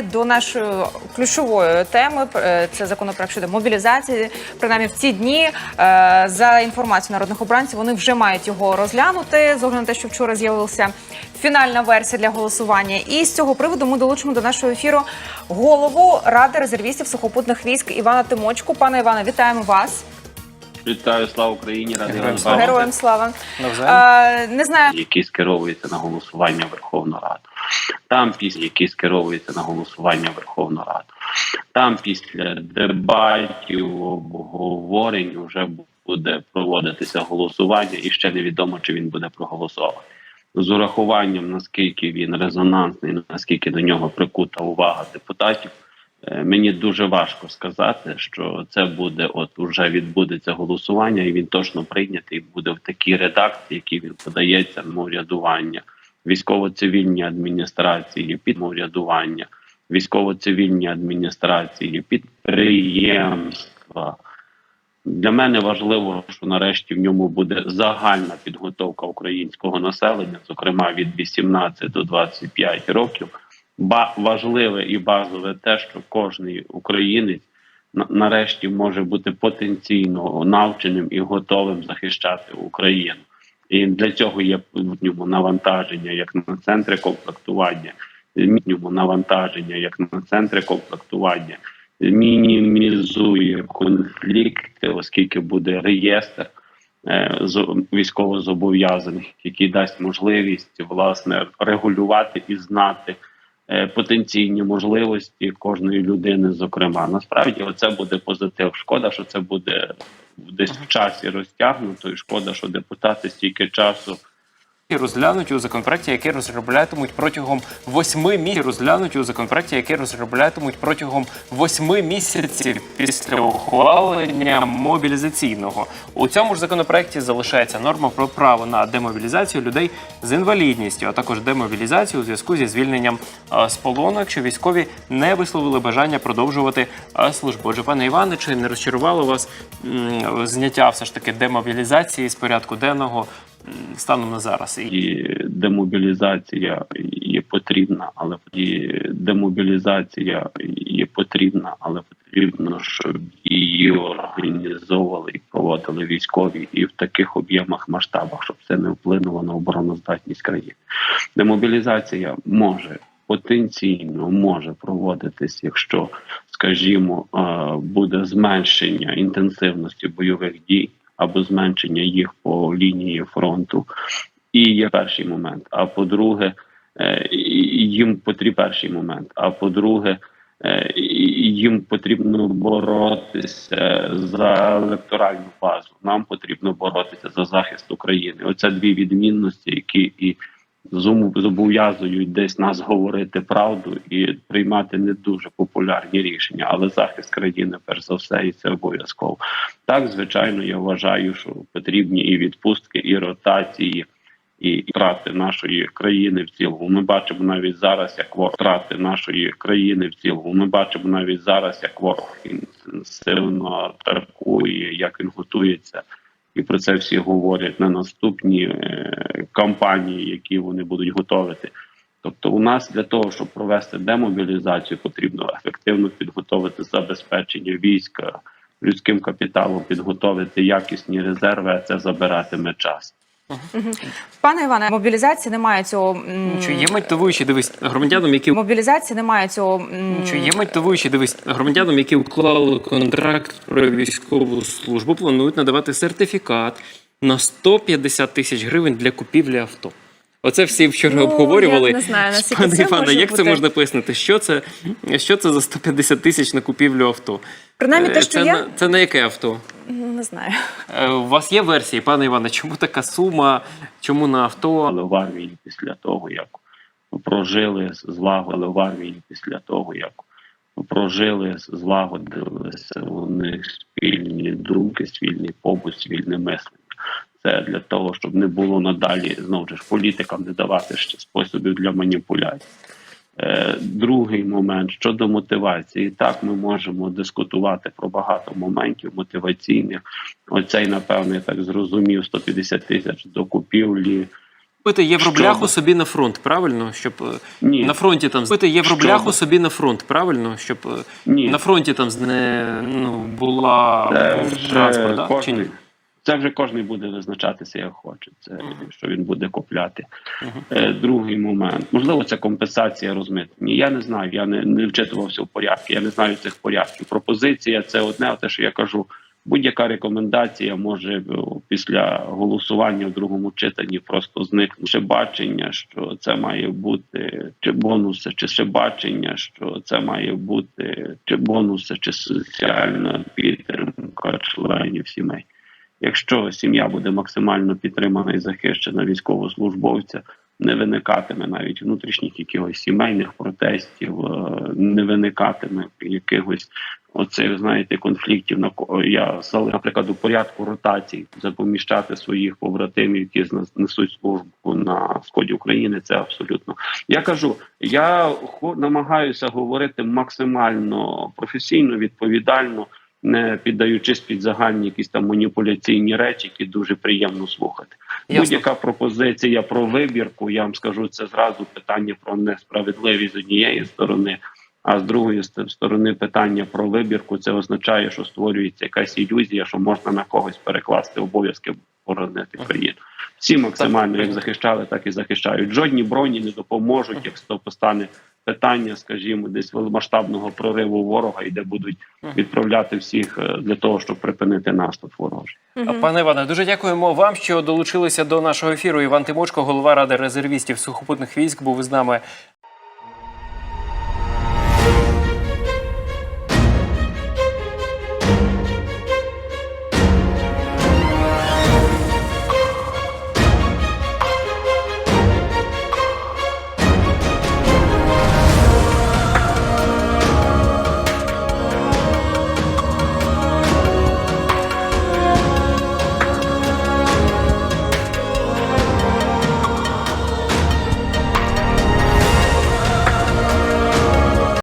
далі до нашої ключової теми. Е, Це законопроект щодо мобілізації. Принаймні в ці дні е, за інформацією народних обранців вони вже мають його розглянути. З огляду на те, що вчора з'явилася фінальна версія для голосування. І з цього приводу ми долучимо до нашого ефіру голову ради резервістів сухопутних військ Івана Тимочку. Пане Іване, вітаємо вас. Вітаю, слава Україні, радий Героям слава. Героям слава. Навзаєм. Е, Не знаю, Які скеровуються на голосування в Верховну Раду. Там після які скеровуються на голосування Верховну Раду. Там після дебатів, обговорень вже буде проводитися голосування, і ще невідомо, чи він буде проголосований. З урахуванням наскільки він резонансний, наскільки до нього прикута увага депутатів. Е, Мені дуже важко сказати, що це буде, от уже відбудеться голосування, і він точно прийнятий буде в такій редакції, якій він подається на урядування, військово-цивільні адміністрації, підмурядування, військово-цивільні адміністрації, підприємства. Для мене важливо, що нарешті в ньому буде загальна підготовка українського населення, зокрема від 18 до 25 років. Ба важливе і базове те, що кожний українець на- нарешті може бути потенційно навченим і готовим захищати Україну. І для цього є ньому навантаження як на центри комплектування, мінімум навантаження як на центри комплектування, мінімізує конфлікти, оскільки буде реєстр е, військовозобов'язаних, який дасть можливість власне регулювати і знати потенційні можливості кожної людини. Зокрема, насправді це буде позитив. Шкода, що це буде десь в часі розтягнуто, і шкода, що депутати стільки часу. Розглянуть у законопроекті, який розроблятимуть протягом восьми місяців. Розглянуть у законопроекті, який розроблятимуть протягом восьми місяців після ухвалення мобілізаційного. У цьому ж законопроекті залишається норма про право на демобілізацію людей з інвалідністю, а також демобілізацію у зв'язку зі звільненням е, з полону, якщо військові не висловили бажання продовжувати е, службу. Отже, пане Іване, чи не розчарувало вас зняття все ж таки демобілізації з порядку денного? Станом на зараз і демобілізація є потрібна, але і демобілізація є потрібна, але потрібно, щоб її організовували і проводили військові і в таких об'ємах масштабах, щоб це не вплинуло на обороноздатність країни. Демобілізація може потенційно може проводитись, якщо, скажімо, е, буде зменшення інтенсивності бойових дій або зменшення їх по лінії фронту. І є перший момент. А по-друге, е, їм потрібен перший момент. А по-друге, е, їм потрібно боротися за електоральну базу. Нам потрібно боротися за захист України. Оце дві відмінності, які і зобов'язують десь нас говорити правду і приймати не дуже популярні рішення, але захист країни, перш за все, і це обов'язково. Так, звичайно, я вважаю, що потрібні і відпустки, і ротації. І втрати нашої країни в цілому. Ми бачимо навіть зараз, як ворог втрати нашої країни в цілому. Ми бачимо навіть зараз, як ворог інтенсивно атакує, як він готується, і про це всі говорять на наступні е, кампанії, які вони будуть готувати. Тобто, у нас для того, щоб провести демобілізацію, потрібно ефективно підготовити забезпечення війська людським капіталом, підготовити якісні резерви. А це забиратиме час. Пане Іване, мобілізації немає цього. Що є мотивуючі, дивись громадянам, які Мобілізації немає цього. що є мотивуючі, дивись громадянам, які уклали контракт про військову службу, планують надавати сертифікат на 150 тисяч гривень для купівлі авто. Оце всі вчора Ну, обговорювали. я не знаю, Пане це Іване, як це можна пояснити? Що це, що це за 150 тисяч на купівлю авто? Принаймні, те, Е, що це, є, на, це на яке авто? Не знаю. Е, У вас є версії, пане Іване, чому така сума? Чому на авто? Але в армії після того, як прожили, злагодили в армії після того, як прожили, злагодилися у них спільні думки, спільний побут, спільне мислення. Це для того, щоб не було надалі знову ж політикам не давати ще способів для маніпуляцій. Е, Другий момент щодо мотивації, так ми можемо дискутувати про багато моментів мотиваційних. Оцей, напевно, я так зрозумів, 150 тисяч до купівлі Пити євробляху собі на фронт, правильно? Щоб е, Ні. на фронті там пити євробляху Що? собі на фронт, правильно? Щоб е, Ні. на фронті там не ну, була транспорт, да? чи ні? Це вже кожен буде визначатися, як хоче. Це що він буде купляти. Е, другий момент. Можливо, це компенсація розмитнення. Я не знаю, я не, не вчитувався в порядки, я не знаю цих порядків. Пропозиція це одне, те, що я кажу. Будь-яка рекомендація може е, після голосування в другому читанні просто зникнути. Ще бачення, що це має бути чи бонуси, чи ще бачення, що це має бути чи бонуси, чи соціальна підтримка членів сімей. Якщо сім'я буде максимально підтримана і захищена військовослужбовця, не виникатиме навіть внутрішніх якихось сімейних протестів, е, не виникатиме якихось оцих, знаєте, конфліктів на я за, наприклад, у порядку ротацій запоміщати своїх побратимів, які несуть службу на сході України. Це абсолютно. Я кажу, я намагаюся говорити максимально професійно, відповідально не піддаючись під загальні якісь там маніпуляційні речі, які дуже приємно слухати. Ясно. Будь-яка пропозиція про вибірку, я вам скажу, це зразу питання про несправедливість з однієї сторони. А з другої сторони, питання про вибірку це означає, що створюється якась ілюзія, що можна на когось перекласти обов'язки боронити країну. Всі максимально як захищали, так і захищають. Жодні броні не допоможуть, якщо постане питання, скажімо, десь масштабного прориву ворога, і де будуть відправляти всіх е, для того, щоб припинити наступ ворожий. Пане Іване, дуже дякуємо вам, що долучилися до нашого ефіру. Іван Тимочко, голова ради резервістів сухопутних військ, був із нами